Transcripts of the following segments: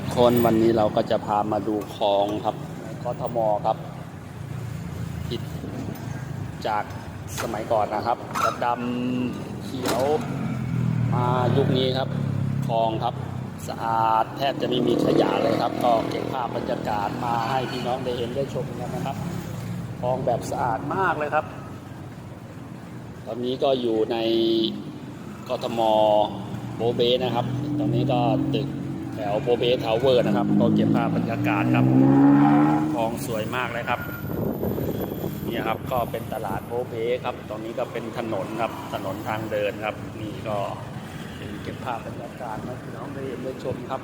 ทุกคนวันนี้เราก็จะพามาดูคลองครับกทมครับผิดจากสมัยก่อนนะครับจะดำเขียวมายุคนี้ครับคลองครับสะอาดแทบจะไม่มีขยะเลยครับ ก็เก็บภาพบรรยากาศมาให้พี่น้องได้เห็นได้ชมกันนะครับคลองแบบสะอาดมากเลยครับ ตอนนี้ก็อยู่ในกทมโบเบนะครับตรงนี้ก็ตึก แถวโบเบทาวเวอร์นะครับก็เก็บภาพบรรยากาศครับคลองสวยมากเลยครับนี่ครับก็เป็นตลาดโบเบครับ ตรงนี้ก็เป็นถนนครับถนนทางเดินครับ นี่ก็เป็นเก็บภาพบรรยากาศให้พี่น้องได้เห็นได้ชมครับ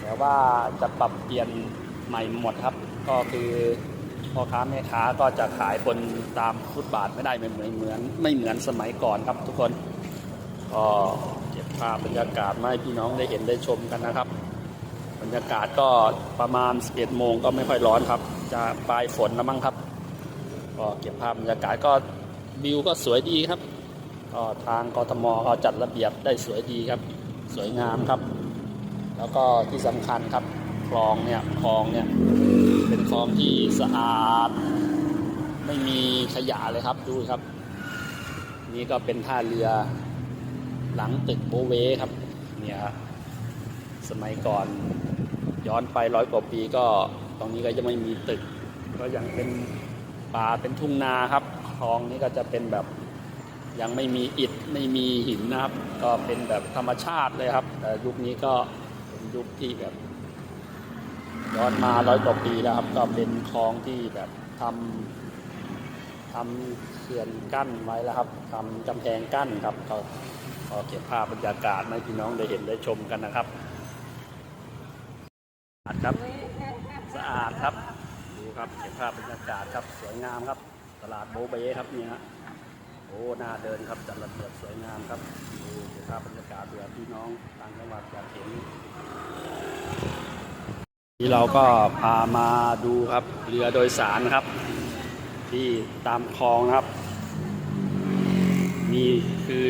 แต่ว่าจะปรับเปลี่ยนใหม่หมดครับ ก็คือพ่อค้าแม่ค้าก็จะขายบนตามฟุตบาทไม่ได้ไม่เหมือนเหมือนไม่เหมือนสมัยก่อนครับทุกคนก็ ภาพบรรยากาศมาให้พี่น้องได้เห็นได้ชมกันนะครับ บรรยากาศก็ประมาณ 11 โมงก็ไม่ค่อยร้อนครับ จะปลายฝนแล้วมั้งครับ ก็เก็บภาพบรรยากาศก็วิวก็สวยดีครับก็ทางกทมก็จัดระเบียบได้สวยดีครับ สวยงามครับ แล้วก็ที่สำคัญครับคลองเนี่ยคลองเนี่ยเป็นคลองที่สะอาด ไม่มีขยะเลยครับดูครับ นี่ก็เป็นท่าเรือ หลังตึกโบเวครับเนี่ยครับสมัยก่อนย้อนไปร้อยกว่าปีก็ตรงนี้ก็ยังไม่มีตึก ก็ยังเป็นป่าเป็นทุ่งนาครับคลองนี้ก็จะเป็นแบบยังไม่มีอิฐไม่มีหินนะครับ ก็เป็นแบบธรรมชาติเลยครับแต่ยุคนี้ก็เป็นยุคที่แบบย้อนมาร้อยกว่าปีแล้วครับ ก็เป็นคลองที่แบบทำทำเขื่อนกั้นไว้แล้วครับทำกำแพงกั้นครับก็ ก็เก็บภาพบรรยากาศให้พี่น้องได้เห็นได้ชมกันนะครับสะอาดครับสะอาดครับดูครับเก็บภาพบรรยากาศครับสวยงามครับ ตลาดโบเบ้ครับเนี่ยโอ้น่าเดินครับจัดระเบียบสวยงามครับดูเก็บภาพบรรยากาศเผื่อพี่น้องต่างจังหวัดอยากเห็นนี่เราก็พามาดูครับเรือโดยสารครับ ที่ตามคลองครับนี่คือ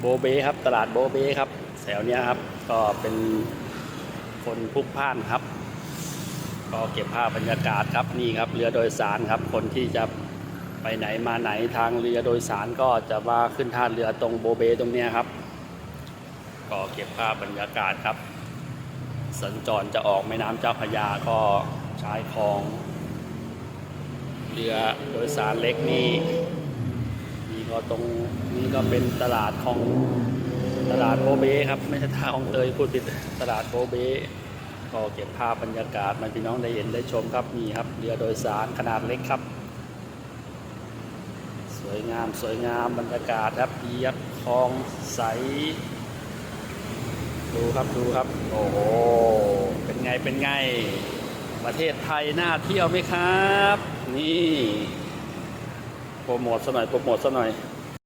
โบเบครับ ตลาดโบเบครับแถวเนี้ยครับ ก็เป็นคนพลุกพ่านครับ ก็เก็บภาพบรรยากาศครับนี่ครับเรือโดยสารครับ คนที่จะไปไหนมาไหนทางเรือโดยสารก็จะมาขึ้นท่าเรือตรงโบเบตรงเนี้ยครับ ก็เก็บภาพบรรยากาศครับ สัญจรจะออกแม่น้ำเจ้าพระยาก็ใช้คลอง เรือโดยสารเล็กนี่นี่ ก็ตรงนี้ก็เป็นตลาดของตลาดโบเบ้ครับ ไม่ใช่ท่าของเตยพูดผิดตลาดโบเบ้ก็เก็บภาพบรรยากาศมาพี่น้องได้เห็นได้ชมครับนี่ครับเรือโดยสารขนาดเล็กครับ สวยงามสวยงามบรรยากาศครับเยียบคลองใส ดูครับดูครับ โอ้โหเป็นไงเป็นไง ประเทศไทยน่าเที่ยวไหมครับ นี่ โปรโมทซะหน่อยโปรโมทซะหน่อย